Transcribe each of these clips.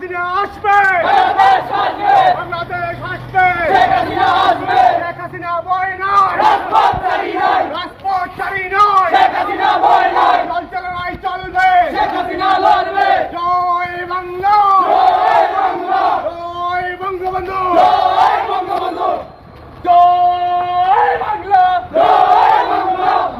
হাসিনা আসবে। বাংলাদেশ আসবে শেখ হাসিনা বয় নয়। রাজপথ চারি নয়। চলছে লড়াই চলবে। জয় বাংলা। জয় বঙ্গবন্ধু জয় বাংলা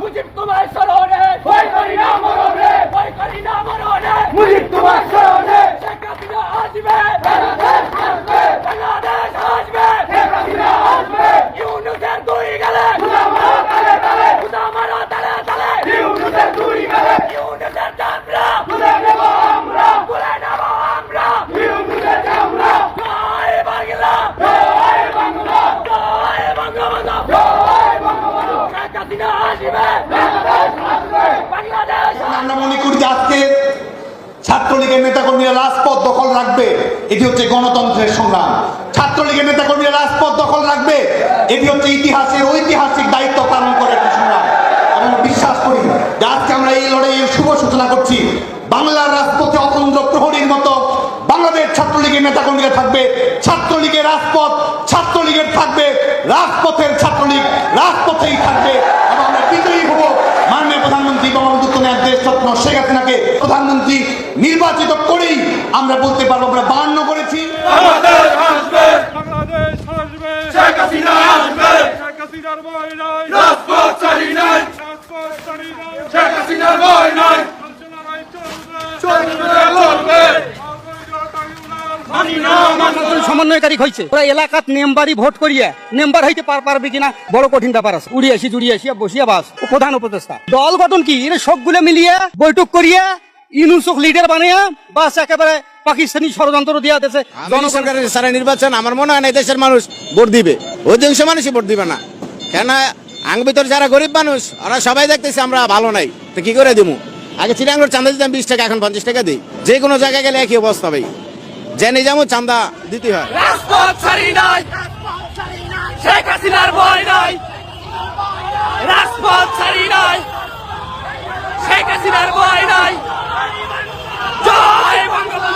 মুজিব তোমার স্মরণে ভয় করি না মরণে ভয় করি না মরণে মুজিব তোমার স্মরণে শেখ হাসিনা আসবে বাংলাদেশ আসবে শেখ হাসিনা আসবে ইউনুসের দুই গেলে খুদা মারা তালে তালে খুদা মারা তালে তালে ইউনুসের দুই গেলে ইউনুসের চামড়া খুলে নেব আমরা খুলে নেব আমরা ইউনুসের চামড়া জয় বাংলা জয় বাংলা জয় বঙ্গবন্ধু জয় বঙ্গবন্ধু শেখ হাসিনা আসবে বাংলাদেশ আসবে বাংলাদেশ আমরা মনে করি যে আজকে নেতাকর্মীরা রাজপথ দখল রাখবে, এটি হচ্ছে গণতন্ত্রের সংগ্রাম। ছাত্রলীগের নেতাকর্মীরা রাজপথ দখল রাখবে, এটি হচ্ছে ইতিহাসের ঐতিহাসিক দায়িত্ব পালন করে একটি সংগ্রাম। এবং বিশ্বাস করি যে আজকে আমরা এই লড়াইয়ের শুভ সূচনা করছি। বাংলার রাজপথে অতন্ত্র প্রহরীর মতো বাংলাদেশ ছাত্রলীগের নেতাকর্মীরা থাকবে, ছাত্রলীগের রাজপথ ছাত্রলীগের থাকবে, রাজপথের ছাত্রলীগ রাজপথেই থাকবে এবং আমরা বিজয়ী হব মাননীয় প্রধানমন্ত্রী কন্যা দেশ স্বপ্ন শেখ হাসিনাকে প্রধানমন্ত্রী নির্বাচিত করেই আমরা বলতে পারব আমরা বান্ন করেছি। শেখ হাসিনার ভয় নাই রাজপথ চারি নাই রাজপথ চারি নাই শেখ হাসিনার ভয় নাই চলছে লড়াই চলবে চলবে মানি সমন্বয়কারী হয়েছে ওরা এলাকাত মেম্বারই ভোট করিয়া মেম্বার হইতে পার পারবে কিনা বড় কঠিন ব্যাপার আছে। আসি আসিয়া বসিয়া বাস। প্রধান উপদেষ্টা। দল গঠন কি? এরা সবগুলো মিলিয়ে বৈঠক করিয়া ইনুসুক লিডার বানিয়া বাস একেবারে পাকিস্তানি ষড়যন্ত্র দিয়া দেশে জনগণ সরকারের সারা নির্বাচন আমার মনে হয় না দেশের মানুষ ভোট দিবে। অধিকাংশ মানুষই ভোট দিবে না। কেন আং ভিতর যারা গরিব মানুষ ওরা সবাই দেখতেছে আমরা ভালো নাই। তো কি করে দিমু? আগে চিরাঙ্গর দিতাম বিশ টাকা এখন পঞ্চাশ টাকা দিই। যে কোনো জায়গায় গেলে একই অবস্থা ভাই। যে যেমন চান্দা দিতে হয়। রাজপথ ছাড়ি নাই। শেখ হাসিনার ভয় নাই। রাজপথ ছাড়ি নাই।